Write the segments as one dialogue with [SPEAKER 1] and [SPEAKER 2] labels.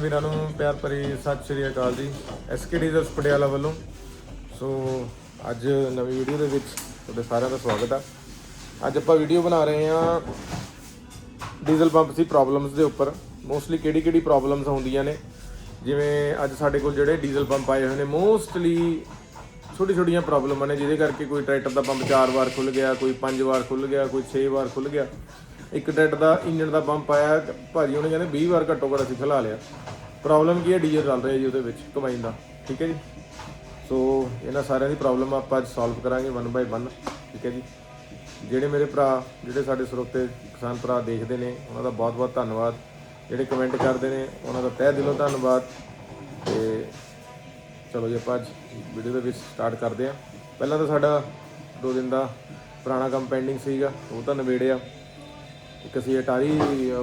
[SPEAKER 1] ਵੀਰਾਂ ਨੂੰ ਪਿਆਰ ਭਰੀ ਸਤਿ ਸ਼੍ਰੀ ਅਕਾਲ ਜੀ ਐਸਕੇ ਡੀਜ਼ਲਸ ਪਟਿਆਲਾ ਵੱਲੋਂ। ਸੋ ਅੱਜ ਨਵੀਂ ਵੀਡੀਓ ਦੇ ਵਿੱਚ ਤੁਹਾਡੇ ਸਾਰਿਆਂ ਦਾ ਸਵਾਗਤ ਆ। ਅੱਜ ਆਪਾਂ ਵੀਡੀਓ ਬਣਾ ਰਹੇ ਹਾਂ ਡੀਜ਼ਲ ਪੰਪ ਦੀ ਪ੍ਰੋਬਲਮਸ ਦੇ ਉੱਪਰ। ਮੋਸਟਲੀ ਕਿਹੜੀ ਕਿਹੜੀ ਪ੍ਰੋਬਲਮਸ ਆਉਂਦੀਆਂ ਨੇ? ਜਿਵੇਂ ਅੱਜ ਸਾਡੇ ਕੋਲ ਜਿਹੜੇ ਡੀਜ਼ਲ ਪੰਪ ਆਏ ਹੋਏ ਨੇ ਮੋਸਟਲੀ ਛੋਟੀ ਛੋਟੀਆਂ ਪ੍ਰੋਬਲਮਾਂ ਨੇ, ਜਿਹਦੇ ਕਰਕੇ ਕੋਈ ਟਰੈਕਟਰ ਦਾ ਪੰਪ 4 ਵਾਰ ਖੁੱਲ ਗਿਆ, ਕੋਈ 5 ਵਾਰ ਖੁੱਲ ਗਿਆ, ਕੋਈ 6 ਵਾਰ ਖੁੱਲ ਗਿਆ। ਇੱਕ ਟਰੈਕਟਰ ਦਾ ਇੰਜਨ ਦਾ ਪੰਪ ਆਇਆ, ਭਾਜੀ ਉਹਨੇ ਕਹਿੰਦੇ 20 ਵਾਰ ਘੱਟੋ ਘੱਟ ਅਸੀਂ ਖਿਲਾ ਲਿਆ। ਪ੍ਰੋਬਲਮ ਕੀ ਹੈ, ਡੀਜ਼ਲ ਚੱਲ ਰਿਹਾ ਜੀ ਉਹਦੇ ਵਿੱਚ ਕਮਾਈ ਦਾ, ਠੀਕ ਹੈ ਜੀ? ਸੋ ਇਹਨਾਂ ਸਾਰਿਆਂ ਦੀ ਪ੍ਰੋਬਲਮ ਆਪਾਂ ਅੱਜ ਸੋਲਵ ਕਰਾਂਗੇ ਵਨ ਬਾਈ ਵਨ ਠੀਕ ਹੈ ਜੀ? ਜਿਹੜੇ ਮੇਰੇ ਭਰਾ, ਜਿਹੜੇ ਸਾਡੇ ਸਰੋਤੇ, ਕਿਸਾਨ ਭਰਾ ਦੇਖਦੇ ਨੇ, ਉਹਨਾਂ ਦਾ ਬਹੁਤ ਬਹੁਤ ਧੰਨਵਾਦ। ਜਿਹੜੇ ਕਮੈਂਟ ਕਰਦੇ ਨੇ, ਉਹਨਾਂ ਦਾ ਤਹਿ ਦਿਲੋਂ ਧੰਨਵਾਦ। ਤੇ ਚਲੋ ਜੀ, ਆਪਾਂ ਅੱਜ ਵੀਡੀਓ ਦੇ ਵਿੱਚ ਸਟਾਰਟ ਕਰਦੇ ਹਾਂ। ਪਹਿਲਾਂ ਤਾਂ ਸਾਡਾ ਦੋ ਦਿਨ ਦਾ ਪੁਰਾਣਾ ਕੰਮ ਪੈਂਡਿੰਗ ਸੀਗਾ, ਉਹ ਤਾਂ ਨਵੇੜਿਆ ਇੱਕ ਅਸੀਂ ਅਟਾਰੀ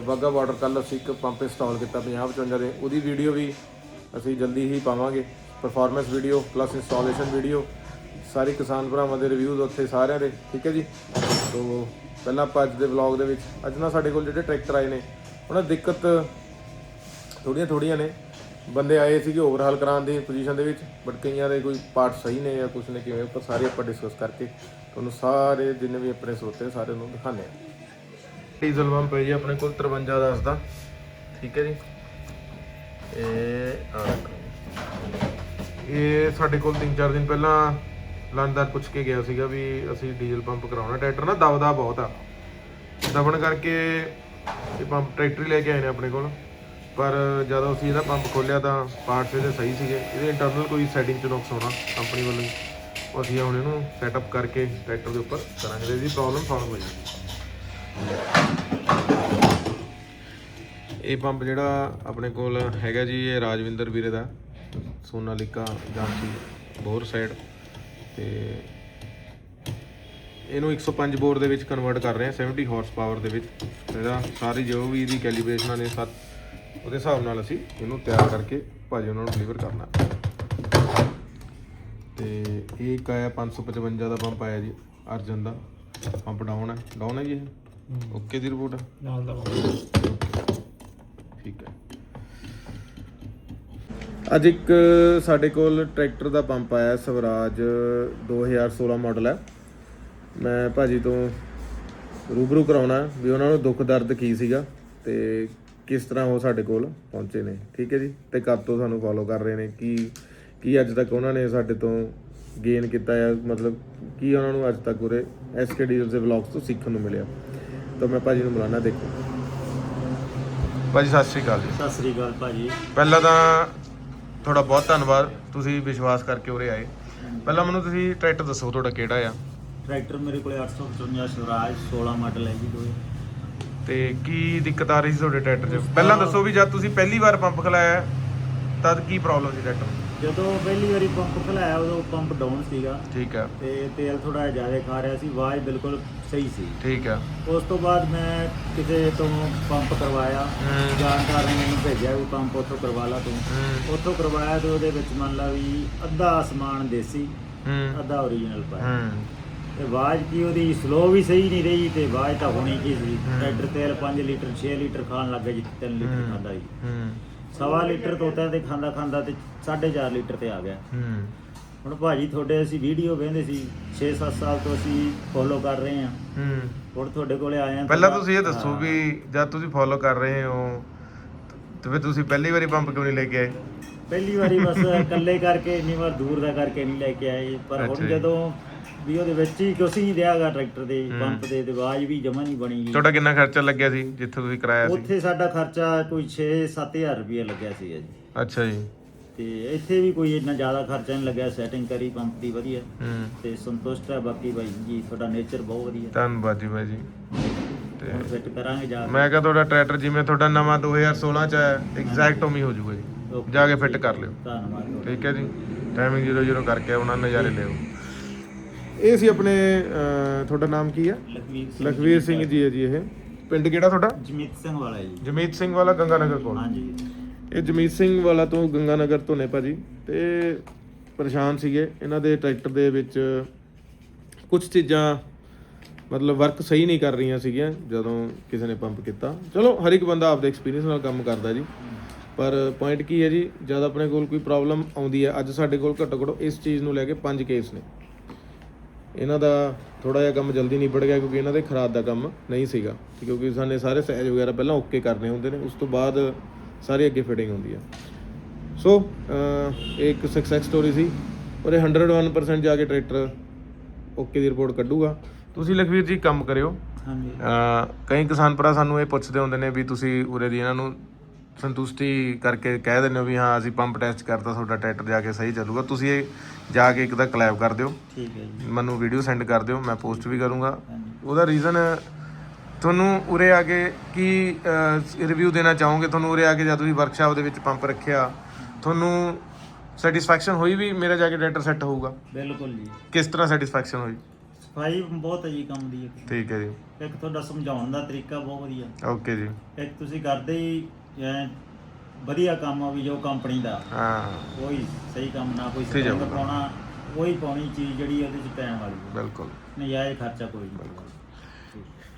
[SPEAKER 1] ਵਾਗਾ ਬਾਰਡਰ ਕੱਲ ਅਸੀਂ ਇੱਕ ਪੰਪ ਇੰਸਟਾਲ ਕੀਤਾ 50 55 ਦੇ। ਉਹਦੀ ਵੀਡੀਓ ਵੀ ਅਸੀਂ ਜਲਦੀ ਹੀ ਪਾਵਾਂਗੇ। Performance video plus installation video ਸਾਰੇ ਕਿਸਾਨ ਭਰਾਵਾਂ ਦੇ ਰਿਵਿਊਜ਼ ਉੱਥੇ ਸਾਰਿਆਂ ਦੇ, ਠੀਕ ਹੈ ਜੀ? ਤੋਂ ਪਹਿਲਾਂ ਆਪਾਂ ਅੱਜ ਦੇ ਵਲੌਗ ਦੇ ਵਿੱਚ, ਅੱਜ ਨਾ ਸਾਡੇ ਕੋਲ ਜਿਹੜੇ ਟਰੈਕਟਰ ਆਏ ਨੇ, ਉਹਨਾਂ ਦਿੱਕਤ ਥੋੜੀਆਂ ਥੋੜੀਆਂ ਨੇ। ਬੰਦੇ ਆਏ ਸੀਗੇ ਓਵਰਹਾਲ ਕਰਾਉਣ ਦੀ ਪੋਜੀਸ਼ਨ ਦੇ ਵਿੱਚ ਬਟ ਕਈਆਂ ਦੇ ਕੋਈ ਪਾਰਟ ਸਹੀ ਨੇ ਜਾਂ ਕੁਝ ਨੇ, ਕਿਵੇਂ ਉੱਪਰ ਸਾਰੇ ਆਪਾਂ ਡਿਸਕਸ ਕਰਕੇ ਤੁਹਾਨੂੰ ਸਾਰੇ ਜਿੰਨੇ ਵੀ ਆਪਣੇ ਸਰੋਤੇ ਸਾਰੇ ਨੂੰ ਦਿਖਾਣੇ ਆ ਡੀਜ਼ਲ ਪੰਪ ਹੈ ਜੀ ਆਪਣੇ ਕੋਲ 53 ਦਾ ਦਾ ਠੀਕ ਹੈ ਜੀ। ਇਹ ਆਹ ਇਹ ਸਾਡੇ ਕੋਲ 3-4 ਦਿਨ ਪਹਿਲਾਂ ਲੰਡਰ ਪੁੱਛ ਕੇ ਗਿਆ ਸੀਗਾ ਵੀ ਅਸੀਂ ਡੀਜ਼ਲ ਪੰਪ ਕਰਾਉਣਾ। ਟਰੈਕਟਰ ਨਾ ਦਬਦਾ ਬਹੁਤ ਆ। ਦਬਣ ਕਰਕੇ ਇਹ ਪੰਪ ਟਰੈਕਟਰ ਹੀ ਲੈ ਕੇ ਆਏ ਨੇ ਆਪਣੇ ਕੋਲ। ਪਰ ਜਦੋਂ ਅਸੀਂ ਇਹਦਾ ਪੰਪ ਖੋਲਿਆ ਤਾਂ ਪਾਰਟਸ ਇਹਦੇ ਸਹੀ ਸੀਗੇ। ਇਹਦੇ ਇੰਟਰਨਲ ਕੋਈ ਸੈਟਿੰਗ ਚ ਨੁਕਸ ਹੋਣਾ ਕੰਪਨੀ ਵੱਲੋਂ। ਅਸੀਂ ਹੁਣ ਇਹਨੂੰ ਸੈਟਅਪ ਕਰਕੇ ਟਰੈਕਟਰ ਦੇ ਉੱਪਰ ਕਰਾਂਗੇ। ਇਹਦੀ ਪ੍ਰੋਬਲਮ ਸੋਲਵ ਹੋ ਜਾਏਗੀ ਇਹ ਪੰਪ ਜਿਹੜਾ ਆਪਣੇ ਕੋਲ ਹੈਗਾ ਜੀ, ਇਹ ਰਾਜਵਿੰਦਰ ਵੀਰੇ ਦਾ, ਸੋਨਾਲੀਕਾ ਜਾਂਸੀ ਬੋਰ ਸਾਈਡ ਤੇ ਇਹਨੂੰ 105 ਬੋਰ ਦੇ ਵਿੱਚ ਕਨਵਰਟ ਕਰ ਰਹੇ ਹਾਂ 70 ਹਾਰਸ ਪਾਵਰ ਦੇ ਵਿੱਚ। ਇਹਦਾ ਸਾਰੀ ਜੋ ਵੀ ਇਹਦੀ ਕੈਲੀਬ੍ਰੇਸ਼ਨਾਂ ਨੇ ਸੱਤ ਉਹਦੇ ਹਿਸਾਬ ਨਾਲ ਅਸੀਂ ਇਹਨੂੰ ਤਿਆਰ ਕਰਕੇ ਭਾਜੀ ਉਹਨਾਂ ਨੂੰ ਡਿਲੀਵਰ ਕਰਨਾ। ਤੇ ਇਹ ਇੱਕ ਆਇਆ 555 ਦਾ ਪੰਪ ਆਇਆ ਜੀ, ਅਰਜਨ ਦਾ। ਪੰਪ ਡਾਊਨ ਹੈ। ਡਾਊਨ ਹੈ ਜੀ ਇਹ? ਓਕੇ ਦੀ ਰਿਪੋਰਟ?
[SPEAKER 2] ਨਾਲ ਦਾ।
[SPEAKER 1] ਠੀਕ ਹੈ। ਅੱਜ ਇੱਕ ਸਾਡੇ ਕੋਲ ਟਰੈਕਟਰ ਦਾ ਪੰਪ ਆਇਆ ਸਵਰਾਜ 2016 ਮਾਡਲ ਹੈ। ਮੈਂ ਭਾਜੀ ਤੋਂ ਰੂਬਰੂ ਕਰਾਉਣਾ ਵੀ ਉਹਨਾਂ ਨੂੰ ਦੁੱਖ ਦਰਦ ਕੀ ਸੀਗਾ ਤੇ ਕਿਸ ਤਰ੍ਹਾਂ ਉਹ ਸਾਡੇ ਕੋਲ ਪਹੁੰਚੇ ਨੇ। ਠੀਕ ਹੈ ਜੀ? ਤੇ ਕਦ ਤੋਂ ਸਾਨੂੰ ਫੋਲੋ ਕਰ ਰਹੇ ਨੇ? ਕੀ ਕੀ ਅੱਜ ਤੱਕ ਉਹਨਾਂ ਨੇ ਸਾਡੇ ਤੋਂ ਗੇਨ ਕੀਤਾ ਹੈ? ਮਤਲਬ ਕੀ ਉਹਨਾਂ ਨੂੰ ਅੱਜ ਤੱਕ ਉਰੇ ਐਸਕੇ ਡੀਜ਼ਲ ਦੇ ਵਲੌਗਸ ਤੋਂ ਸਿੱਖਣ ਨੂੰ ਮਿਲਿਆ? ਤਾਂ ਮੈਂ ਭਾਜੀ ਨੂੰ ਬੁਲਾਣਾ ਦੇਖੋ। ਭਾਜੀ ਸਤਿ ਸ਼੍ਰੀ ਅਕਾਲ ਜੀ।
[SPEAKER 2] ਸਤਿ ਸ੍ਰੀ ਅਕਾਲ ਭਾਜੀ।
[SPEAKER 1] ਪਹਿਲਾਂ ਤਾਂ ਤੁਹਾਡਾ ਬਹੁਤ ਧੰਨਵਾਦ ਤੁਸੀਂ ਵਿਸ਼ਵਾਸ ਕਰਕੇ ਉਰੇ ਆਏ। ਪਹਿਲਾਂ ਮੈਨੂੰ ਤੁਸੀਂ ਟਰੈਕਟਰ ਦੱਸੋ ਤੁਹਾਡਾ ਕਿਹੜਾ ਆ?
[SPEAKER 2] ਟਰੈਕਟਰ ਮੇਰੇ ਕੋਲੇ 855 ਸਵਰਾਜ 16 ਮਾਡਲ ਹੈ ਜੀ ਦੋਏ।
[SPEAKER 1] ਤੇ ਕੀ ਦਿੱਕਤ ਆ ਰਹੀ ਸੀ ਤੁਹਾਡੇ ਟਰੈਕਟਰ 'ਚ? ਪਹਿਲਾਂ ਦੱਸੋ ਵੀ ਜਦ ਤੁਸੀਂ ਪਹਿਲੀ ਵਾਰ ਪੰਪ ਖਲਾਇਆ ਤਦ ਕੀ ਪ੍ਰੋਬਲਮ ਸੀ ਟਰੈਕਟਰ
[SPEAKER 2] ਜਦੋਂ ਪਹਿਲੀ ਵਾਰੀ ਪੰਪ ਖਲਾਇਆ ਉਦੋਂ ਪੰਪ ਡਾਊਨ ਸੀਗਾ।
[SPEAKER 1] ਠੀਕ ਆ।
[SPEAKER 2] ਤੇ ਤੇਲ ਥੋੜਾ ਜ਼ਿਆਦਾ ਖਾ ਰਿਹਾ ਸੀ ਆਵਾਜ਼ ਬਿਲਕੁਲ ਸਹੀ ਸੀ।
[SPEAKER 1] ਠੀਕ ਆ।
[SPEAKER 2] ਉਸ ਤੋਂ ਬਾਅਦ ਮੈਂ ਕਿਸੇ ਤੋਂ ਪੰਪ ਕਰਵਾਇਆ।
[SPEAKER 1] ਹੂੰ।
[SPEAKER 2] ਜਾਣਕਾਰ ਨੇ ਮੈਨੂੰ ਭੇਜਿਆ ਵੀ ਪੰਪ ਉੱਥੋਂ ਕਰਵਾ ਲਾ ਤੂੰ।
[SPEAKER 1] ਹੂੰ।
[SPEAKER 2] ਉੱਥੋਂ ਕਰਵਾਇਆ ਤੇ ਉਹਦੇ ਵਿੱਚ ਮੰਨ ਲਾ ਵੀ ਅੱਧਾ ਸਮਾਨ ਦੇਸੀ
[SPEAKER 1] ਹੂੰ।
[SPEAKER 2] ਅੱਧਾ ਓਰੀਜਨਲ ਪਾਇਆ।
[SPEAKER 1] ਹੂੰ।
[SPEAKER 2] ਤੇ ਆਵਾਜ਼ ਕੀ ਉਹਦੀ ਸਲੋ ਵੀ ਸਹੀ ਨਹੀਂ ਰਹੀ ਤੇ ਆਵਾਜ਼ ਤਾਂ ਹੋਣੀ ਕੀ ਸੀ?
[SPEAKER 1] ਹਮ।
[SPEAKER 2] ਟਰੈਕਟਰ ਤੇਲ 5 ਲੀਟਰ 6 ਲੀਟਰ ਖਾਣ ਲੱਗ ਗਿਆ ਜਿੱਥੇ 3 ਲੀਟਰ
[SPEAKER 1] ਹੂੰ।
[SPEAKER 2] ਖਾਂਦਾ ਸੀ।
[SPEAKER 1] ਹੂੰ।
[SPEAKER 2] ਸਵਾ ਲੀਟਰ ਤੋਤਾ ਤੇ ਖਾਂਦਾ ਖਾਂਦਾ ਤੇ 4.5 ਲੀਟਰ ਤੇ ਆ ਗਿਆ।
[SPEAKER 1] ਹੂੰ।
[SPEAKER 2] ਹੁਣ ਭਾਜੀ ਤੁਹਾਡੇ ਅਸੀਂ ਵੀਡੀਓ ਵੇਖਦੇ ਸੀ 6-7 ਸਾਲ ਤੋਂ ਅਸੀਂ ਫੋਲੋ ਕਰ ਰਹੇ ਹਾਂ।
[SPEAKER 1] ਹੂੰ।
[SPEAKER 2] ਹੁਣ ਤੁਹਾਡੇ ਕੋਲੇ ਆਏ ਹਾਂ
[SPEAKER 1] ਪਹਿਲਾਂ ਤੁਸੀਂ ਇਹ ਦੱਸੋ। ਵੀ ਜਦ ਤੁਸੀਂ ਫੋਲੋ ਕਰ ਰਹੇ ਹੋ ਤੇ ਫਿਰ ਤੁਸੀਂ ਪਹਿਲੀ ਵਾਰੀ ਪੰਪ ਕਿਉਂ ਨਹੀਂ ਲੈ ਕੇ ਆਏ?
[SPEAKER 2] ਪਹਿਲੀ ਵਾਰੀ ਬਸ ਇਕੱਲੇ ਕਰਕੇ ਇੰਨੀ ਵਾਰ ਦੂਰ ਦਾ ਕਰਕੇ ਨਹੀਂ ਲੈ ਕੇ ਆਏ। ਪਰ ਹੁਣ। ਜਦੋਂ ਵੀ ਉਹਦੇ ਵਿੱਚ ਹੀ ਕੁਛ ਨਹੀਂ ਦਿਆਗਾ ਟਰੈਕਟਰ ਦੇ। ਪੰਪ ਦੇ ਤੇ ਆਵਾਜ਼ ਵੀ ਜਮਾ ਨਹੀਂ ਬਣੀ ਗੀ।
[SPEAKER 1] ਤੁਹਾਡਾ ਕਿੰਨਾ ਖਰਚਾ ਲੱਗਿਆ ਸੀ ਜਿੱਥੇ ਤੁਸੀਂ ਕਰਾਇਆ ਸੀ?
[SPEAKER 2] ਉੱਥੇ ਸਾਡਾ ਖਰਚਾ ਕੋਈ 6-7000 ਰੁਪਏ ਲੱਗਿਆ ਸੀਗਾ ਜੀ।
[SPEAKER 1] ਅੱਛਾ ਜੀ।
[SPEAKER 2] ਤੇ ਇੱਥੇ ਵੀ ਕੋਈ ਇੰਨਾ ਜ਼ਿਆਦਾ ਖਰਚਾ ਨਹੀਂ ਲੱਗਿਆ ਸੈਟਿੰਗ ਕਰੀ ਪੰਪ ਦੀ ਵਧੀਆ।
[SPEAKER 1] ਹੂੰ।
[SPEAKER 2] ਤੇ ਸੰਤੁਸ਼ਟ ਹੈ ਬਾਕੀ ਬਾਈ ਜੀ ਤੁਹਾਡਾ ਨੇਚਰ ਬਹੁਤ ਵਧੀਆ।
[SPEAKER 1] ਧੰਨਵਾਦ ਜੀ ਬਾਈ ਜੀ। ਤੇ
[SPEAKER 2] ਹੁਣ ਫਿੱਟ ਕਰਾਂਗੇ ਜਾ ਕੇ।
[SPEAKER 1] ਮੈਂ ਕਿਹਾ ਤੁਹਾਡਾ ਟਰੈਕਟਰ ਜਿਵੇਂ ਤੁਹਾਡਾ ਨਵਾਂ 2016 ਚ ਹੈ ਐਗਜ਼ੈਕਟ ਉਮੀ ਹੋ ਜਾਊਗਾ ਜੀ।
[SPEAKER 2] Okay
[SPEAKER 1] ਜਾ ਕੇ ਫਿੱਟ ਕਰ ਲਿਓ।
[SPEAKER 2] ਧੰਨਵਾਦ।
[SPEAKER 1] ਠੀਕ ਹੈ ਜੀ। ਟਾਈਮਿੰਗ 00 ਕਰਕੇ ਉਹਨਾਂ ਨਜ਼ਾਰੇ ਲਿਓ। ਇਹ ਸੀ ਆਪਣੇ ਅਹ, ਤੁਹਾਡਾ ਨਾਮ ਕੀ ਹੈ
[SPEAKER 2] ਲਖਵੀਰ ਸਿੰਘ
[SPEAKER 1] ਲਖਵੀਰ ਸਿੰਘ ਜੀ। ਹੈ ਜੀ ਇਹ। ਪਿੰਡ ਕਿਹੜਾ ਤੁਹਾਡਾ?
[SPEAKER 2] ਜਮੀਤ ਸਿੰਘ ਵਾਲਾ ਜੀ।
[SPEAKER 1] ਜਮੀਤ ਸਿੰਘ ਵਾਲਾ ਗੰਗਾਨਗਰ ਕੋਲ।
[SPEAKER 2] ਹਾਂਜੀ।
[SPEAKER 1] ਇਹ ਜਮੀਤ ਸਿੰਘ ਵਾਲਾ ਤੋਂ ਗੰਗਾਨਗਰ ਤੋਂ ਨੇ ਭਾਜੀ। ਤੇ ਪਰੇਸ਼ਾਨ ਸੀਗੇ। ਇਹਨਾਂ ਦੇ ਟਰੈਕਟਰ ਦੇ ਵਿੱਚ ਕੁਝ ਚੀਜ਼ਾਂ ਮਤਲਬ ਵਰਕ ਸਹੀ ਨਹੀਂ ਕਰ ਰਹੀਆਂ ਸੀਗੀਆਂ ਜਦੋਂ ਕਿਸੇ ਨੇ ਪੰਪ ਕੀਤਾ। ਚਲੋ ਹਰ ਇੱਕ ਬੰਦਾ ਆਪਦੇ ਐਕਸਪੀਰੀਅੰਸ ਨਾਲ ਕੰਮ ਕਰਦਾ ਜੀ। ਪਰ ਪੁਆਇੰਟ ਕੀ ਹੈ ਜੀ? ਜਦ ਆਪਣੇ ਕੋਲ ਕੋਈ ਪ੍ਰੋਬਲਮ ਆਉਂਦੀ ਹੈ ਅੱਜ ਸਾਡੇ ਕੋਲ ਘੱਟੋ ਘੱਟ ਇਸ ਚੀਜ਼ ਨੂੰ ਲੈ ਕੇ 5 ਕੇਸ ਨੇ। ਇਹਨਾਂ ਦਾ ਥੋੜਾ ਜਿਹਾ ਕੰਮ ਜਲਦੀ ਨਿਬੜ ਗਿਆ ਕਿਉਂਕਿ ਇਹਨਾਂ ਦੇ ਖਰਾਦ ਦਾ ਕੰਮ ਨਹੀਂ ਸੀਗਾ। ਕਿਉਂਕਿ ਸਾਨੇ ਸਾਰੇ ਸਾਈਜ਼ ਵਗੈਰਾ ਪਹਿਲਾਂ ਓਕੇ ਕਰਨੇ ਹੁੰਦੇ ਨੇ ਉਸ ਤੋਂ ਬਾਅਦ ਸਾਰੀ ਅੱਗੇ ਫਿਟਿੰਗ ਹੁੰਦੀ ਹੈ ਸੋ ਇਹ ਇੱਕ ਸਕਸੈਸ ਸਟੋਰੀ ਸੀ ਔਰ ਇਹ 101% ਜਾ ਕੇ ਟਰੈਕਟਰ ਓਕੇ ਦੀ ਰਿਪੋਰਟ ਕੱਢੂਗਾ। ਤੁਸੀਂ ਲਖਵੀਰ ਜੀ ਕੰਮ ਕਰਿਓ।
[SPEAKER 2] ਹਾਂਜੀ।
[SPEAKER 1] ਕਈ ਕਿਸਾਨ ਭਰਾ ਸਾਨੂੰ ਇਹ ਪੁੱਛਦੇ ਹੁੰਦੇ ਨੇ ਵੀ ਤੁਸੀਂ ਉਰੇ ਦੀ ਇਹਨਾਂ ਨੂੰ ਸੰਤੁਸ਼ਟੀ ਕਰਕੇ ਕਹਿ ਦਿੰਦੇ ਹੋ ਵੀ ਹਾਂ ਅਸੀਂ ਪੰਪ ਟੈਸਟ ਕਰਤਾ ਤੁਹਾਡਾ ਟਰੈਕਟਰ ਜਾ ਕੇ ਸਹੀ ਚੱਲੂਗਾ। ਤੁਸੀਂ ਇਹ ਜਾ ਕੇ ਇੱਕ ਤਾਂ ਕਲੈਬ ਕਰ ਦਿਓ।
[SPEAKER 2] ਠੀਕ ਹੈ ਜੀ।
[SPEAKER 1] ਮੈਨੂੰ ਵੀਡੀਓ ਸੈਂਡ ਕਰ ਦਿਓ ਮੈਂ ਪੋਸਟ ਵੀ ਕਰੂੰਗਾ। ਉਹਦਾ ਰੀਜ਼ਨ ਤੁਹਾਨੂੰ ਉਰੇ ਆ ਕੇ ਕੀ ਰਿਵਿਊ ਦੇਣਾ ਚਾਹੋਗੇ? ਤੁਹਾਨੂੰ ਉਰੇ ਆ ਕੇ ਜਦ ਤੁਸੀਂ ਵਰਕਸ਼ਾਪ ਦੇ ਵਿੱਚ ਪੰਪ ਰੱਖਿਆ ਤੁਹਾਨੂੰ ਸੈਟੀਸਫੈਕਸ਼ਨ ਹੋਈ ਵੀ ਮੇਰਾ ਜਾ ਕੇ ਟਰੈਕਟਰ ਸੈੱਟ ਹੋਊਗਾ?
[SPEAKER 2] ਬਿਲਕੁਲ ਜੀ।
[SPEAKER 1] ਕਿਸ ਤਰ੍ਹਾਂ ਸੈਟੀਸਫੈਕਸ਼ਨ ਹੋਈ?
[SPEAKER 2] ਸਫ਼ਾਈ ਬਹੁਤ ਹੈ ਜੀ ਕੰਮ ਦੀ
[SPEAKER 1] ਠੀਕ ਹੈ ਜੀ।
[SPEAKER 2] ਇੱਕ ਤੁਹਾਡਾ ਸਮਝਾਉਣ ਦਾ ਤਰੀਕਾ ਬਹੁਤ ਵਧੀਆ।
[SPEAKER 1] ਓਕੇ ਜੀ।
[SPEAKER 2] ਇੱਕ ਤੁਸੀਂ ਕਰਦੇ ਹੀ ਐਂ ਵਧੀਆ ਕੰਮ ਆ ਵੀ ਜੋ ਕੰਪਨੀ ਦਾ।
[SPEAKER 1] ਹਾਂ।
[SPEAKER 2] ਕੋਈ ਸਹੀ ਕੰਮ ਨਾ ਕੋਈ
[SPEAKER 1] ਠੀਕ ਹੈ।
[SPEAKER 2] ਸਪਰਿੰਗ ਪਾਉਣਾ ਕੋਈ ਪਾਉਣੀ ਚੀਜ਼ ਜਿਹੜੀ ਉਹਦੇ ਚ ਪੈਣ ਵਾਲੀ ਹੈ।
[SPEAKER 1] ਬਿਲਕੁਲ।
[SPEAKER 2] ਨਜਾਇਜ਼ ਖਰਚਾ ਕੋਈ ਨਹੀਂ।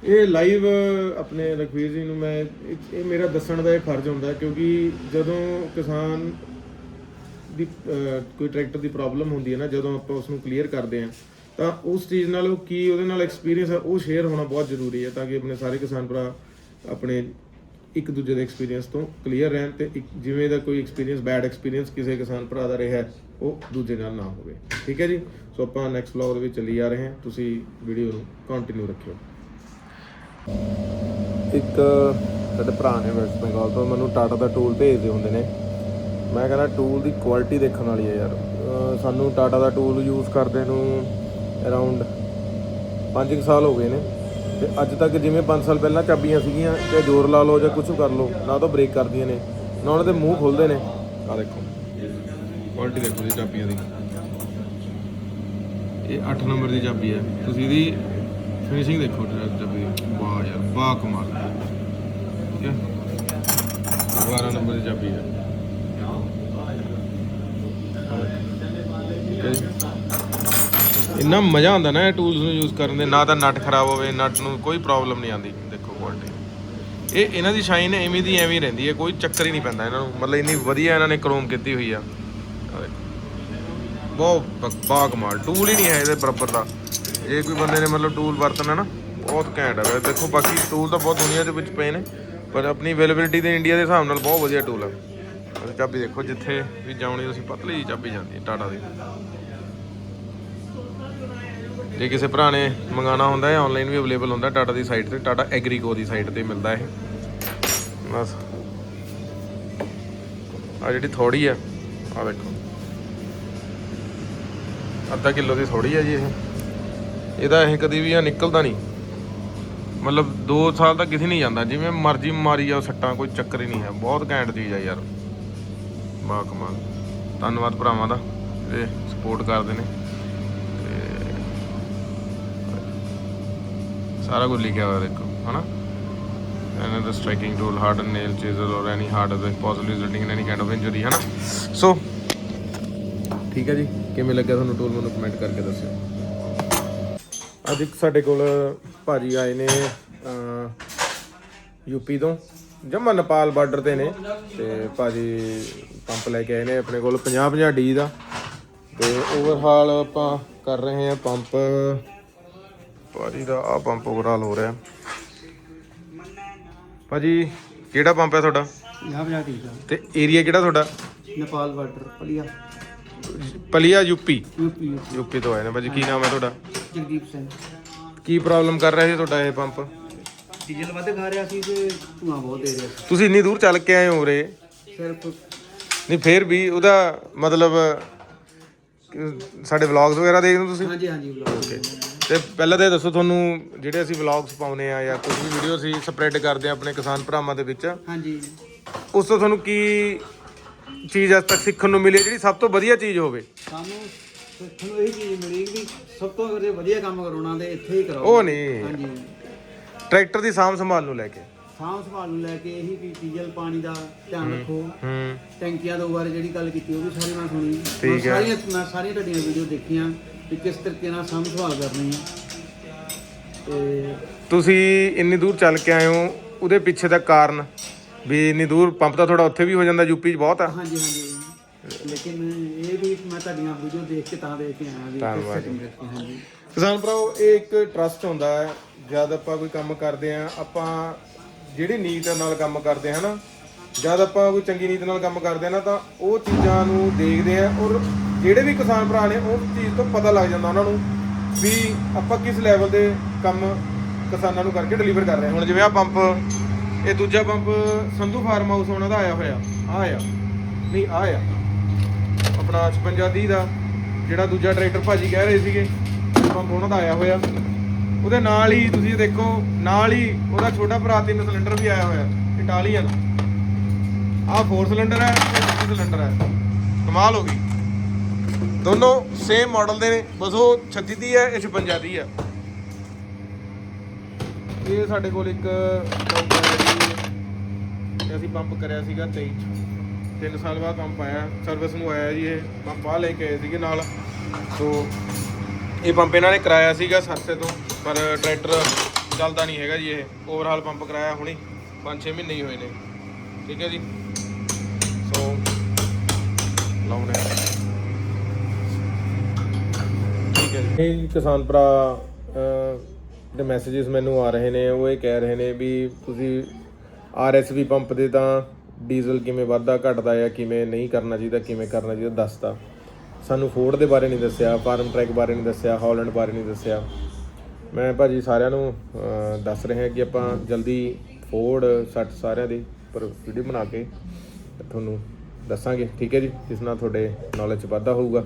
[SPEAKER 1] ਇਹ ਲਾਈਵ ਆਪਣੇ ਰਖਵੀਰ ਜੀ ਨੂੰ ਮੈਂ ਇਹ ਇਹ ਮੇਰਾ ਦੱਸਣ ਦਾ ਇਹ ਫਰਜ਼ ਹੁੰਦਾ ਹੈ ਕਿਉਂਕਿ ਜਦੋਂ ਕਿਸਾਨ ਦੀ ਅਹ, ਕੋਈ ਟਰੈਕਟਰ ਦੀ ਪ੍ਰੋਬਲਮ ਹੁੰਦੀ ਹੈ ਨਾ ਜਦੋਂ ਆਪਾਂ ਉਸ ਨੂੰ ਕਲੀਅਰ ਕਰਦੇ ਹਾਂ ਤਾਂ ਉਸ ਚੀਜ਼ ਨਾਲ ਉਹ ਕੀ ਉਹਦੇ ਨਾਲ ਐਕਸਪੀਰੀਅੰਸ ਹੈ ਉਹ ਸ਼ੇਅਰ ਹੋਣਾ ਬਹੁਤ ਜ਼ਰੂਰੀ ਹੈ ਤਾਂ ਕਿ ਆਪਣੇ ਸਾਰੇ ਕਿਸਾਨ ਭਰਾ ਆਪਣੇ ਇੱਕ ਦੂਜੇ ਦੇ ਐਕਸਪੀਰੀਅੰਸ ਤੋਂ ਕਲੀਅਰ ਰਹਿਣ ਤੇ ਇੱਕ ਜਿਵੇਂ ਦਾ ਕੋਈ ਐਕਸਪੀਰੀਅੰਸ ਬੈਡ ਐਕਸਪੀਰੀਅੰਸ ਕਿਸੇ ਕਿਸਾਨ ਭਰਾ ਦਾ ਰਿਹਾ, ਉਹ ਦੂਜੇ ਨਾਲ ਨਾ ਹੋਵੇ। ਠੀਕ ਹੈ ਜੀ? ਸੋ ਆਪਾਂ ਨੈਕਸਟ ਵਲੌਗ ਦੇ ਵਿੱਚ ਚੱਲੀ ਜਾ ਰਹੇ ਹਾਂ। ਤੁਸੀਂ ਵੀਡੀਓ ਨੂੰ ਕੰਟੀਨਿਊ ਰੱਖਿਓ। ਇੱਕ, ਸਾਡੇ ਭਰਾ ਨੇ ਵੈਸਟ ਬੰਗਾਲ ਤੋਂ ਮੈਨੂੰ ਟਾਟਾ ਦਾ ਟੂਲ ਭੇਜਦੇ ਹੁੰਦੇ ਨੇ। ਮੈਂ ਕਹਿੰਦਾ ਟੂਲ ਦੀ ਕੁਆਲਿਟੀ ਦੇਖਣ ਵਾਲੀ ਹੈ ਯਾਰ। ਸਾਨੂੰ ਟਾਟਾ ਦਾ ਟੂਲ ਯੂਜ਼ ਕਰਦੇ ਨੂੰ ਅਰਾਊਂਡ 5 ਸਾਲ ਹੋ ਗਏ ਨੇ। ਤੇ ਅੱਜ ਤੱਕ ਜਿਵੇਂ 5 ਸਾਲ ਪਹਿਲਾਂ ਚਾਬੀਆਂ ਸੀਗੀਆਂ ਤੇ ਜ਼ੋਰ ਲਾ ਲਓ ਜਾਂ ਕੁਝ ਕਰ ਲਓ, ਨਾ ਤਾਂ ਬ੍ਰੇਕ ਕਰਦੀਆਂ ਨੇ, ਨਾ ਉਹਨਾਂ ਦੇ ਮੂੰਹ ਖੁੱਲਦੇ ਨੇ। ਆ ਦੇਖੋ ਕੁਆਲਿਟੀ ਦੇਖੋ ਜੀ ਚਾਬੀਆਂ ਦੀ। ਇਹ 8 ਨੰਬਰ ਦੀ ਚਾਬੀ ਹੈ। ਤੁਸੀਂ ਇਹਦੀ ਫਿਨਿਸ਼ਿੰਗ ਦੇਖੋ ਚਾਬੀ ਦੀ। ਵਾਹ ਯਾਰ, ਵਾਹ ਕਮਾਲ। ਠੀਕ ਹੈ? 12 ਨੰਬਰ ਦੀ ਚਾਬੀ ਹੈ। ਠੀਕ ਇੰਨਾ ਮਜ਼ਾ ਆਉਂਦਾ ਨਾ ਇਹ ਟੂਲਸ ਨੂੰ ਯੂਜ਼ ਕਰਨ ਦੇ, ਨਾ ਤਾਂ ਨਟ ਖਰਾਬ ਹੋਵੇ, ਨਟ ਨੂੰ ਕੋਈ ਪ੍ਰੋਬਲਮ ਨਹੀਂ ਆਉਂਦੀ, ਦੇਖੋ ਕੁਆਲਿਟੀ ਇਹ ਇਹਨਾਂ ਦੀ ਸ਼ਾਈਨ ਐਵੇਂ ਦੀ ਐਵੇਂ ਰਹਿੰਦੀ ਹੈ, ਕੋਈ ਚੱਕਰ ਹੀ ਨਹੀਂ ਪੈਂਦਾ ਇਹਨਾਂ ਨੂੰ। ਮਤਲਬ ਇੰਨੀ ਵਧੀਆ ਇਹਨਾਂ ਨੇ ਕ੍ਰੋਮ ਕੀਤੀ ਹੋਈ ਆ। ਬਹੁਤ ਬਾ ਟੂਲ ਹੀ ਨਹੀਂ ਹੈ ਇਹਦੇ ਬਰਾਬਰ ਦਾ। ਜੇ ਕੋਈ ਬੰਦੇ ਨੇ ਮਤਲਬ ਟੂਲ ਵਰਤਣਾ ਨਾ, ਬਹੁਤ ਘੈਂਟ ਹੈ ਦੇਖੋ ਬਾਕੀ ਟੂਲ ਤਾਂ ਬਹੁਤ ਦੁਨੀਆ ਦੇ ਵਿੱਚ ਪਏ ਨੇ, ਪਰ ਆਪਣੀ ਅਵੇਲੇਬਿਲਿਟੀ ਦੇ ਇੰਡੀਆ ਦੇ ਹਿਸਾਬ ਨਾਲ ਬਹੁਤ ਵਧੀਆ ਟੂਲ ਹੈ ਚਾਬੀ ਦੇਖੋ, ਜਿੱਥੇ ਵੀ ਜਾਉਣੀ, ਤੁਸੀਂ ਪਤਲੀ ਜਿਹੀ ਚਾਬੀ ਜਾਂਦੀ ਹੈ, ਟਾਟਾ ਦੀ। ਜੇ ਕਿਸੇ ਭਰਾ ਨੇ ਮੰਗਾਣਾ ਹੁੰਦਾ ਹੈ ਆਨਲਾਈਨ ਵੀ ਅਵੇਲੇਬਲ ਹੁੰਦਾ ਟਾਟਾ ਦੀ ਸਾਈਟ ਤੇ ਟਾਟਾ ਐਗਰੀਕੋ ਦੀ ਸਾਈਟ ਤੇ ਮਿਲਦਾ ਇਹ। ਬਸ। ਆ ਜਿਹੜੀ ਥੋੜੀ ਆ ਆ ਵੇਖੋ। ਅੱਧਾ ਕਿਲੋ ਦੀ ਥੋੜੀ ਆ ਜੀ ਇਹ। ਇਹਦਾ ਇਹ ਕਦੀ ਵੀ ਆ ਨਿਕਲਦਾ ਨਹੀਂ। ਮਤਲਬ 2 ਸਾਲ ਤੱਕ ਕਿਸੇ ਨਹੀਂ ਜਾਂਦਾ, ਜਿਵੇਂ ਮਰਜ਼ੀ ਮਾਰੀ ਜਾਓ ਸੱਟਾਂ, ਕੋਈ ਚੱਕਰ ਹੀ ਨਹੀਂ ਹੈ। ਬਹੁਤ ਘੈਂਟ ਚੀਜ਼ ਆ ਯਾਰ। ਬਾ ਕਮਾਲ। ਧੰਨਵਾਦ ਭਰਾਵਾਂ ਦਾ ਜਿਹੜੇ ਸਪੋਰਟ ਕਰਦੇ ਨੇ। ਸਾਰਾ ਕੁਝ ਲਿਖਿਆ ਹੋਇਆ ਦੇਖੋ, ਹਨਾ? Another striking tool hardened nail, chisel or any hard other possibly resulting in any kind of injury ਨਾ ਸੋ ਠੀਕ ਹੈ ਜੀ। ਕਿਵੇਂ ਲੱਗਿਆ ਤੁਹਾਨੂੰ ਟੂਲ ਮੈਨੂੰ ਕਮੈਂਟ ਕਰਕੇ ਦੱਸਿਓ। ਅੱਜ ਇੱਕ ਸਾਡੇ ਕੋਲ ਭਾਜੀ ਆਏ ਨੇ ਯੂਪੀ ਤੋਂ। ਜੰਮਾ ਨੇਪਾਲ ਬਾਰਡਰ ਤੇ ਨੇ। ਤੇ ਭਾਜੀ ਪੰਪ ਲੈ ਕੇ ਆਏ ਨੇ ਆਪਣੇ ਕੋਲ 50 50 ਡੀ ਦਾ। ਤੇ ਓਵਰਹਾਲ ਆਪਾਂ ਕਰ ਰਹੇ ਹਾਂ ਪੰਪ। ਭਾਜੀ ਦਾ ਆ ਪੰਪ ਉਗਰਾਲ ਹੋ ਰਿਹਾ। ਭਾਜੀ ਕਿਹੜਾ ਪੰਪ ਹੈ ਤੁਹਾਡਾ?
[SPEAKER 3] ਪੰਜਾਬ ਜਾ ਠੀਕ
[SPEAKER 1] ਤੇ ਏਰੀਆ ਕਿਹੜਾ ਤੁਹਾਡਾ?
[SPEAKER 3] Nepal border Palia.
[SPEAKER 1] Palia UP UP ਤੋਂ ਆਏ ਨੇ ਭਾਜੀ ਕੀ ਨਾਮ ਹੈ ਤੁਹਾਡਾ?
[SPEAKER 3] ਜਗਦੀਪ ਸਿੰਘ।
[SPEAKER 1] ਕੀ ਪ੍ਰੋਬਲਮ ਕਰ ਰਿਹਾ ਸੀ ਤੁਹਾਡਾ ਇਹ ਪੰਪ
[SPEAKER 3] ਡੀਜ਼ਲ ਵੱਧ ਖਾ ਰਿਹਾ ਸੀ ਤੇ ਧੂਆਂ ਬਹੁਤ ਦੇ ਰਿਹਾ
[SPEAKER 1] ਤੁਸੀਂ ਇੰਨੀ ਦੂਰ ਚੱਲ ਕੇ ਆਏ ਹੋ
[SPEAKER 3] ਰੇ
[SPEAKER 1] ਨਹੀਂ ਫੇਰ ਵੀ ਉਹਦਾ ਮਤਲਬ ਸਾਡੇ ਵਲੌਗਸ ਵਗੈਰਾ ਦੇਖਦੇ ਹੋ ਤੁਸੀਂ?
[SPEAKER 3] ਹਾਂਜੀ ਹਾਂਜੀ ਬੁਲਾਓ
[SPEAKER 1] ਤੇ ਪਹਿਲਾਂ ਤਾਂ ਇਹ ਦੱਸੋ ਤੁਹਾਨੂੰ ਜਿਹੜੇ ਅਸੀਂ ਵਲੌਗਸ ਪਾਉਨੇ ਆ ਜਾਂ ਕੁਝ ਵੀ ਵੀਡੀਓ ਅਸੀਂ ਸਪਰੈਡ ਕਰਦੇ ਆ ਆਪਣੇ ਕਿਸਾਨ ਭਰਾਵਾਂ ਦੇ ਵਿੱਚ
[SPEAKER 3] ਹਾਂਜੀ।
[SPEAKER 1] ਉਸ ਤੋਂ ਤੁਹਾਨੂੰ ਕੀ ਚੀਜ਼ ਅੱਜ ਤੱਕ ਸਿੱਖਣ ਨੂੰ ਮਿਲੀ ਹੈ ਜਿਹੜੀ ਸਭ ਤੋਂ ਵਧੀਆ ਚੀਜ਼ ਹੋਵੇ?
[SPEAKER 3] ਸਾਨੂੰ ਸਿੱਖਣ ਨੂੰ ਇਹ ਚੀਜ਼ ਮਿਲੀ ਵੀ ਸਭ ਤੋਂ ਅਗਰ ਵਧੀਆ ਕੰਮ ਕਰਾਉਣਾ ਤੇ ਇੱਥੇ ਹੀ ਕਰਾਓ।
[SPEAKER 1] ਉਹ ਨਹੀਂ।
[SPEAKER 3] ਹਾਂਜੀ।
[SPEAKER 1] ਟਰੈਕਟਰ ਦੀ ਸਾਂਭ ਸੰਭਾਲ ਨੂੰ ਲੈ ਕੇ।
[SPEAKER 3] ਸਾਂਭ ਸੰਭਾਲ ਨੂੰ ਲੈ ਕੇ ਇਹੀ ਵੀ ਡੀਜ਼ਲ ਪਾਣੀ ਦਾ ਧਿਆਨ ਰੱਖੋ।
[SPEAKER 1] ਹੂੰ।
[SPEAKER 3] ਟੈਂਕੀਆਂ ਤੋਂ ਬਾਰੇ ਜਿਹੜੀ ਗੱਲ ਕੀਤੀ ਉਹ ਵੀ ਸਾਰੀ ਮੈਂ ਸੁਣੀ।
[SPEAKER 1] ਠੀਕ
[SPEAKER 3] ਮੈਂ
[SPEAKER 1] ਹੈ।
[SPEAKER 3] ਸਾਰੀਆਂ ਮੈਂ ਸਾਰੀਆਂ ਤੁਹਾਡੀਆਂ ਵੀਡੀਓ ਦੇਖੀਆਂ। ਵੀ ਕਿਸ ਤਰੀਕੇ ਨਾਲ ਸਾਂਭ ਸੰਭਾਲ ਕਰਨੀ ਹੈ। ਤੇ
[SPEAKER 1] ਤੁਸੀਂ ਇੰਨੀ ਦੂਰ ਚੱਲ ਕੇ ਆਏ ਹੋ ਉਹਦੇ ਪਿੱਛੇ ਦਾ ਕਾਰਨ ਵੀ ਇੰਨੀ ਦੂਰ ਪੰਪ ਤਾਂ ਥੋੜਾ ਉੱਥੇ ਵੀ ਹੋ ਜਾਂਦਾ ਯੂਪੀ 'ਚ ਬਹੁਤ ਆ।
[SPEAKER 3] ਹਾਂਜੀ ਹਾਂਜੀ ਲੇਕਿਨ ਇਹ ਵੀ ਮੈਂ ਤੁਹਾਡੀਆਂ ਵੀਡੀਓ ਦੇਖ ਕੇ ਤਾਂ ਦੇਖ ਕੇ ਆਇਆ ਵੀ
[SPEAKER 1] ਧੰਨਵਾਦ
[SPEAKER 3] ਹਾਂਜੀ।
[SPEAKER 1] ਕਿਸਾਨ ਭਰਾਓ ਇਹ ਇੱਕ ਟਰਸਟ ਹੁੰਦਾ ਹੈ। ਜਦ ਆਪਾਂ ਕੋਈ ਕੰਮ ਕਰਦੇ ਆ ਆਪਾਂ ਜਿਹੜੀ ਨੀਤ ਨਾਲ ਕੰਮ ਕਰਦੇ ਹਾਂ ਨਾ ਜਦ ਆਪਾਂ ਕੋਈ ਚੰਗੀ ਨੀਤ ਨਾਲ ਕੰਮ ਕਰਦੇ ਆ ਨਾ ਤਾਂ ਉਹ ਚੀਜ਼ਾਂ ਨੂੰ ਦੇਖਦੇ ਆ ਔਰ ਜਿਹੜੇ ਵੀ ਕਿਸਾਨ ਭਰਾ ਨੇ, ਉਸ ਚੀਜ਼ ਤੋਂ ਪਤਾ ਲੱਗ ਜਾਂਦਾ ਉਹਨਾਂ ਨੂੰ ਵੀ ਆਪਾਂ ਕਿਸ ਲੈਵਲ ਦੇ ਕੰਮ ਕਿਸਾਨਾਂ ਨੂੰ ਕਰਕੇ ਡਿਲੀਵਰ ਕਰ ਰਹੇ ਹਾਂ। ਹੁਣ ਜਿਵੇਂ ਆ ਪੰਪ ਇਹ ਦੂਜਾ ਪੰਪ ਸੰਧੂ ਫਾਰਮ ਹਾਊਸ ਉਹਨਾਂ ਦਾ ਆਇਆ ਹੋਇਆ। ਆ ਆਇਆ। ਨਹੀਂ ਆ ਆਇਆ। ਆਪਣਾ 5630 ਦਾ, ਜਿਹੜਾ ਦੂਜਾ ਟਰੈਕਟਰ ਭਾਜੀ ਕਹਿ ਰਹੇ ਸੀਗੇ ਪੰਪ ਉਹਨਾਂ ਦਾ ਆਇਆ ਹੋਇਆ। ਉਹਦੇ ਨਾਲ ਹੀ ਤੁਸੀਂ ਦੇਖੋ, ਨਾਲ ਹੀ ਉਹਦਾ ਛੋਟਾ ਭਰਾ ਤਿੰਨ ਸਿਲੰਡਰ ਵੀ ਆਇਆ ਹੋਇਆ, ਇਟਾਲੀਅਨ। ਆਹ 4 ਸਿਲੰਡਰ ਹੈ 6 ਸਿਲੰਡਰ ਹੈ। ਕਮਾਲ ਹੋ ਗਈ। ਦੋਨੋਂ ਸੇਮ ਮਾਡਲ ਦੇ ਨੇ, ਬਸ ਉਹ 36 ਦੀ ਹੈ, ਇਹ 56 ਦੀ ਹੈ। ਇਹ ਸਾਡੇ ਕੋਲ ਇੱਕ ਪੰਪ ਹੈ ਜੀ ਅਸੀਂ ਪੰਪ ਕਰਿਆ ਸੀਗਾ 23 ਚ। ਤਿੰਨ ਸਾਲ ਬਾਅਦ ਪੰਪ ਆਇਆ ਸਰਵਿਸ ਨੂੰ ਆਇਆ ਜੀ ਇਹ ਪੰਪ ਆ ਲੈ ਕੇ ਆਏ ਸੀਗੇ ਨਾਲ। ਸੋ, ਇਹ ਪੰਪ ਇਹਨਾਂ ਨੇ ਕਰਾਇਆ ਸੀਗਾ ਸਰਸੇ ਤੋਂ, ਪਰ ਟਰੈਕਟਰ ਚੱਲਦਾ ਨਹੀਂ ਹੈਗਾ ਜੀ ਇਹ। ਓਵਰਹਾਲ ਪੰਪ ਕਰਾਇਆ ਹੁਣੀ 5-6 ਮਹੀਨੇ ਹੀ ਹੋਏ ਨੇ। ਠੀਕ ਹੈ ਜੀ। ਸੋ, ਲਾਉਣੇ ਠੀਕ ਹੈ ਜੀ ਇਹ ਕਿਸਾਨ ਭਰਾ ਦੇ ਮੈਸੇजेस ਮੈਨੂੰ ਆ ਰਹੇ ਨੇ, ਉਹ ਇਹ ਕਹਿ ਰਹੇ ਨੇ ਵੀ ਤੁਸੀਂ ਆਰਐਸਵੀ ਪੰਪ ਦੇ ਤਾਂ ਡੀਜ਼ਲ ਕਿਵੇਂ ਵੱਧਦਾ ਘਟਦਾ ਜਾਂ ਕਿਵੇਂ ਨਹੀਂ ਕਰਨਾ ਚਾਹੀਦਾ, ਕਿਵੇਂ ਕਰਨਾ ਚਾਹੀਦਾ ਦੱਸਤਾ ਸਾਨੂੰ ਫੋਰਡ ਦੇ ਬਾਰੇ ਨਹੀਂ ਦੱਸਿਆ ਫਾਰਮ ਟਰੈਕ ਬਾਰੇ ਨਹੀਂ ਦੱਸਿਆ ਹਾਲੈਂਡ ਬਾਰੇ ਨਹੀਂ ਦੱਸਿਆ। ਮੈਂ ਭਾਜੀ ਸਾਰਿਆਂ ਨੂੰ ਦੱਸ ਰਿਹਾ ਕਿ ਆਪਾਂ ਜਲਦੀ ਫੋਰਡ 60 ਸਾਰਿਆਂ ਦੀ, ਪਰ ਵੀਡੀਓ ਬਣਾ ਕੇ ਤੁਹਾਨੂੰ ਦੱਸਾਂਗੇ, ਠੀਕ ਹੈ ਜੀ? ਜਿਸ ਨਾਲ ਤੁਹਾਡੇ ਨੌਲੇਜ ਵਾਧਾ ਹੋਊਗਾ।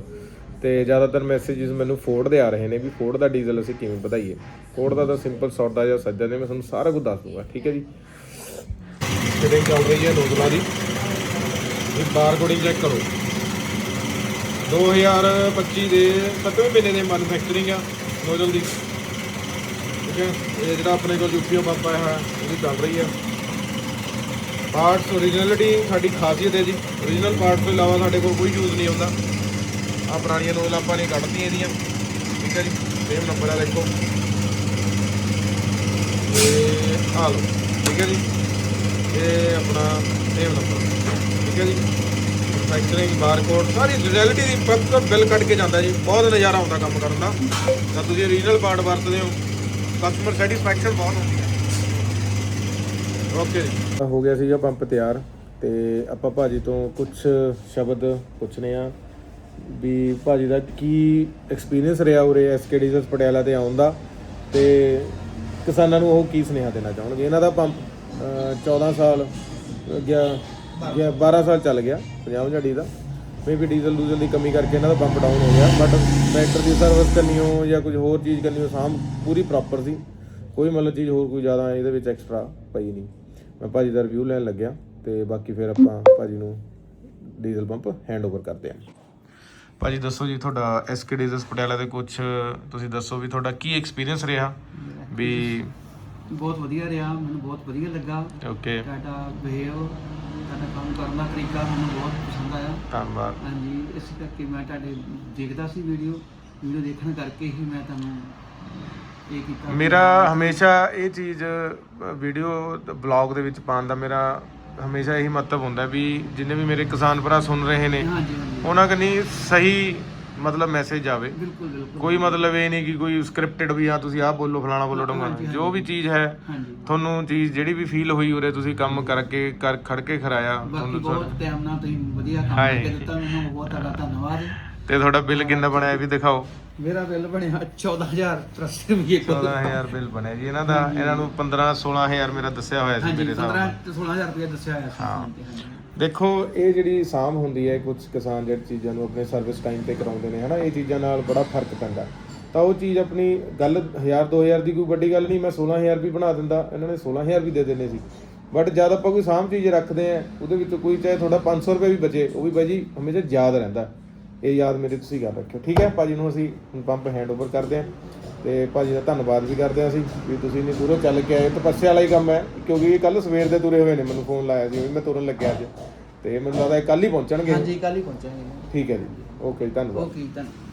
[SPEAKER 1] ਤੇ ਜ਼ਿਆਦਾਤਰ ਮੈਸੇजेस ਮੈਨੂੰ ਫੋਰਡ ਦੇ ਆ ਰਹੇ ਨੇ ਵੀ ਫੋਰਡ ਦਾ ਡੀਜ਼ਲ ਅਸੀਂ ਕਿਵੇਂ ਵਧਾਈਏ? ਫੋਰਡ ਦਾ ਤਾਂ ਸਿੰਪਲ ਸੌਦਾ ਜਾਂ ਸੱਜਾ ਨੇ ਮੈਂ ਤੁਹਾਨੂੰ ਸਾਰਾ ਕੁਝ ਦੱਸ ਦੂੰਗਾ ਠੀਕ ਹੈ ਜੀ? ਫਿਟਿੰਗ ਚੱਲ ਰਹੀ ਹੈ ਨੋਜ਼ਲਾਂ ਦੀ। ਇਹ ਬਾਰਕੋਡਿੰਗ ਚੈੱਕ ਕਰੋ। 2025 ਦੇ 7ਵੇਂ ਮਹੀਨੇ ਦੇ ਮੈਨੂਫੈਕਚਰਿੰਗ ਆ ਨੋਜ਼ਲ ਦੀ। ਠੀਕ ਹੈ? ਇਹ ਜਿਹੜਾ ਆਪਣੇ ਕੋਲ ਯੂਪੀਓ ਪੰਪ ਆਇਆ ਹੈ, ਉਹਦੀ ਚੱਲ ਰਹੀ ਆ ਪਾਰਟਸ ਓਰੀਜਨਲਿਟੀ ਸਾਡੀ ਖਾਸੀਅਤ ਹੈ ਜੀ। ਓਰੀਜਨਲ ਪਾਰਟ ਤੋਂ ਇਲਾਵਾ ਸਾਡੇ ਕੋਲ ਕੋਈ ਯੂਜ਼ ਨਹੀਂ ਹੁੰਦਾ। ਆ ਪੁਰਾਣੀਆਂ ਨੋਜ਼ਲ ਆਪਾਂ ਨੇ ਕੱਢਤੀਆਂ ਇਹਦੀਆਂ। ਠੀਕ ਹੈ ਜੀ ਸੇਮ ਨੰਬਰ ਆ ਦੇਖੋ। ਇਹ ਆ ਲਓ, ਠੀਕ ਹੈ ਜੀ। ਇਹ ਆਪਣਾ ਸੇਮ ਨੰਬਰ ਠੀਕ ਹੈ ਜੀ। ਮੈਨੂਫੈਕਚਰਿੰਗ ਬਾਰਕੋਡ ਸਾਰੀ ਰਿਜ਼ਲਟੀ ਦੀ ਪੱਕਾ ਬਿੱਲ ਕੱਢ ਕੇ ਜਾਂਦਾ ਜੀ। ਬਹੁਤ ਨਜ਼ਾਰਾ ਆਉਂਦਾ ਕੰਮ ਕਰਨ ਦਾ। ਤਾਂ ਤੁਸੀਂ ਓਰੀਜਨਲ ਪਾਰਟ ਵਰਤਦੇ ਹੋ ਕਸਟਮਰ ਸੈਟੀਸਫੈਕਸ਼ਨ ਬਹੁਤ ਹੁੰਦੀ ਹੈ ਓਕੇ ਜੀ। ਹੋ ਗਿਆ ਸੀਗਾ ਪੰਪ ਤਿਆਰ ਤੇ ਆਪਾਂ ਭਾਜੀ ਤੋਂ ਕੁਝ ਸ਼ਬਦ ਪੁੱਛਨੇ ਆ। ਵੀ ਭਾਜੀ ਦਾ ਕੀ ਐਕਸਪੀਰੀਅੰਸ ਰਿਹਾ ਉਰੇ ਐਸਕੇ ਡੀਜ਼ਲਸ ਪਟਿਆਲਾ ਤੇ ਆਉਣ ਦਾ? ਤੇ ਕਿਸਾਨਾਂ ਨੂੰ ਉਹ ਕੀ ਸੁਨੇਹਾ ਦੇਣਾ ਚਾਹਣਗੇ? ਇਹਨਾਂ ਦਾ ਪੰਪ ਅਹ, 14 ਸਾਲ ਗਿਆ ਗਿਆ 12 ਸਾਲ ਚੱਲ ਗਿਆ 50 ਝਾੜੀ ਦਾ ਮੇਬੀ ਡੀਜ਼ਲ ਡੂਜ਼ਲ ਦੀ ਕਮੀ ਕਰਕੇ ਇਹਨਾਂ ਦਾ ਪੰਪ ਡਾਊਨ ਹੋ ਗਿਆ ਬਟ ਟਰੈਕਟਰ ਦੀ ਸਰਵਿਸ ਕਰਨੀ ਹੋ ਜਾਂ ਕੁਝ ਹੋਰ ਚੀਜ਼ ਕਰਨੀ ਹੋ ਸਾਮ ਪੂਰੀ ਪ੍ਰੋਪਰ ਸੀ। ਕੋਈ ਮਤਲਬ ਚੀਜ਼ ਹੋਰ ਕੋਈ ਜ਼ਿਆਦਾ ਇਹਦੇ ਵਿੱਚ ਐਕਸਟਰਾ ਪਈ ਨਹੀਂ। ਮੈਂ ਭਾਜੀ ਦਾ ਰਿਵਿਊ ਲੈਣ ਲੱਗਿਆ ਤੇ ਬਾਕੀ ਫਿਰ ਆਪਾਂ ਭਾਜੀ ਨੂੰ ਡੀਜ਼ਲ ਪੰਪ ਹੈਂਡਓਵਰ ਕਰਦੇ ਹਾਂ ਭਾਜੀ ਦੱਸੋ ਜੀ ਤੁਹਾਡਾ ਐਸਕੇ ਡੀਜ਼ਲਸ ਪਟਿਆਲਾ ਦੇ ਕੁਝ ਤੁਸੀਂ ਦੱਸੋ ਵੀ ਤੁਹਾਡਾ ਕੀ ਐਕਸਪੀਰੀਅੰਸ ਰਿਹਾ? ਵੀ
[SPEAKER 3] ਬਹੁਤ ਵਧੀਆ ਰਿਹਾ ਮੈਨੂੰ ਬਹੁਤ ਵਧੀਆ ਲੱਗਾ।
[SPEAKER 1] ਓਕੇ
[SPEAKER 3] ਤੁਹਾਡਾ ਬਿਹੇਵ ਤੁਹਾਡਾ ਕੰਮ ਕਰਨ ਦਾ ਤਰੀਕਾ ਮੈਨੂੰ ਬਹੁਤ ਪਸੰਦ ਆਇਆ।
[SPEAKER 1] ਧੰਨਵਾਦ।
[SPEAKER 3] ਹਾਂਜੀ ਇਸ ਕਰਕੇ ਮੈਂ ਤੁਹਾਡੇ ਦੇਖਦਾ ਸੀ ਵੀਡੀਓ ਵੀਡੀਓ ਦੇਖਣ ਕਰਕੇ ਹੀ ਮੈਂ ਤੁਹਾਨੂੰ ਇਹ ਕੀਤਾ।
[SPEAKER 1] ਮੇਰਾ ਹਮੇਸ਼ਾ ਇਹ ਚੀਜ਼ ਵੀਡੀਓ ਬਲੌਗ ਦੇ ਵਿੱਚ ਪਾਉਣ ਦਾ ਮੇਰਾ ਹਮੇਸ਼ਾ ਇਹੀ ਮਤਲਬ ਹੁੰਦਾ ਵੀ ਜਿੰਨੇ ਵੀ ਮੇਰੇ ਕਿਸਾਨ ਭਰਾ ਸੁਣ ਰਹੇ ਨੇ
[SPEAKER 3] ਹਾਂਜੀ ਹਾਂਜੀ।
[SPEAKER 1] ਉਹਨਾਂ ਕਨੀ ਸਹੀ ਮਤਲਬ ਮੈਸੇਜ ਆਵੇ।
[SPEAKER 3] ਬਿਲਕੁਲ ਬਿਲਕੁਲ।
[SPEAKER 1] ਕੋਈ ਮਤਲਬ ਇਹ ਨਹੀਂ ਕਿ ਕੋਈ ਸਕ੍ਰਿਪਟਡ ਵੀ ਆ ਤੁਸੀਂ ਆਹ ਬੋਲੋ ਫਲਾਣਾ ਬੋਲੋ ਢੰਗਾ ਜੋ ਵੀ ਚੀਜ਼ ਹੈ
[SPEAKER 3] ਹਾਂਜੀ।
[SPEAKER 1] ਤੁਹਾਨੂੰ ਚੀਜ਼ ਜਿਹੜੀ ਵੀ ਫੀਲ ਹੋਈ ਉਰੇ ਤੁਸੀਂ ਕੰਮ ਕਰਕੇ ਕਰ ਖੜ ਕੇ ਖਰਾਇਆ
[SPEAKER 3] ਬਾਕੀ
[SPEAKER 1] ਤੁਹਾਨੂੰ
[SPEAKER 3] ਬਹੁਤ ਟਾਈਮ ਨਾਲ ਤੁਸੀਂ ਵਧੀਆ ਕੰਮ
[SPEAKER 1] ਹਾਏ।
[SPEAKER 3] ਕਰਕੇ ਦਿੱਤਾ ਮੈਨੂੰ ਬਹੁਤ ਤੁਹਾਡਾ ਧੰਨਵਾਦ।
[SPEAKER 1] ਤੇ ਤੁਹਾਡਾ ਬਿੱਲ ਕਿੰਨਾ ਬਣਿਆ ਇਹ ਵੀ ਦਿਖਾਓ।
[SPEAKER 3] ਮੇਰਾ ਬਿੱਲ ਬਣਿਆ 14083 ਰੁਪਏ ਕੋਲ।
[SPEAKER 1] 14000 ਬਿੱਲ ਬਣਿਆ ਜੀ। ਇਹਨਾਂ ਦਾ ਇਹਨਾਂ ਨੂੰ 15 16000 ਮੇਰਾ ਦੱਸਿਆ ਹੋਇਆ ਸੀ ਮੇਰੇ ਹਿਸਾਬ
[SPEAKER 3] 15
[SPEAKER 1] ਨਾਲ
[SPEAKER 3] ਤੇ 16000 ਰੁਪਏ ਦੱਸਿਆ ਹੋਇਆ ਸੀ।
[SPEAKER 1] ਹਾਂ। ਦੇਖੋ ਇਹ ਜਿਹੜੀ ਸਾਮ ਹੁੰਦੀ ਹੈ ਕੁਝ ਕਿਸਾਨ ਜਿਹੜੀ ਚੀਜ਼ਾਂ ਨੂੰ ਆਪਣੇ ਸਰਵਿਸ ਟਾਈਮ ਤੇ ਕਰਾਉਂਦੇ ਨੇ ਹਨਾ ਇਹ ਚੀਜ਼ਾਂ ਨਾਲ ਬੜਾ ਫ਼ਰਕ ਪੈਂਦਾ। ਤਾਂ ਉਹ ਚੀਜ਼ ਆਪਣੀ ਗੱਲ 1000 2000 ਦੀ ਕੋਈ ਵੱਡੀ ਗੱਲ ਨਹੀਂ ਮੈਂ 16000 ਵੀ ਬਣਾ ਦਿੰਦਾ ਇਹਨਾਂ ਨੇ 16000 ਵੀ ਦੇ ਦੇਣੇ ਸੀ। ਬਟ ਜਦ ਆਪਾਂ ਕੋਈ ਸਾਮ ਚੀਜ਼ ਰੱਖਦੇ ਆ ਉਹਦੇ ਵਿੱਚ ਕੋਈ ਚਾਹੇ ਤੁਹਾਡਾ 500 ਰੁਪਏ ਵੀ ਬਚੇ ਉਹ ਵੀ ਬਾਈ ਜੀ ਹਮੇਸ਼ਾ ਯਾਦ ਰਹਿੰਦਾ। ਇਹ ਯਾਦ ਮੇਰੇ ਤੁਸੀਂ ਗੱਲ ਰੱਖਿਓ ਠੀਕ ਹੈ? ਭਾਜੀ ਨੂੰ ਅਸੀਂ ਪੰਪ ਹੈਂਡਓਵਰ ਕਰਦੇ ਹਾਂ ਤੇ ਭਾਜੀ ਦਾ ਧੰਨਵਾਦ ਵੀ ਕਰਦੇ ਹਾਂ ਅਸੀਂ ਵੀ ਤੁਸੀਂ ਇੰਨੀ ਦੂਰੋਂ ਚੱਲ ਕੇ ਆਏ ਤਪੱਸਿਆ ਵਾਲਾ ਹੀ ਕੰਮ ਹੈ ਕਿਉਂਕਿ ਇਹ ਕੱਲ ਸਵੇਰ ਦੇ ਤੁਰੇ ਹੋਏ ਨੇ ਮੈਨੂੰ ਫੋਨ ਲਾਇਆ ਸੀ ਵੀ ਮੈਂ ਤੁਰਨ ਲੱਗਿਆ ਅੱਜ। ਤੇ ਮੈਨੂੰ ਲੱਗਦਾ ਇਹ ਕੱਲ ਹੀ ਪਹੁੰਚਣਗੇ।
[SPEAKER 3] ਹਾਂਜੀ ਕੱਲ ਹੀ ਪਹੁੰਚਾਂਗੇ
[SPEAKER 1] ਠੀਕ ਹੈ ਜੀ। ਓਕੇ ਜੀ ਧੰਨਵਾਦ।
[SPEAKER 3] ਓਕੇ ਧੰਨਵਾਦ।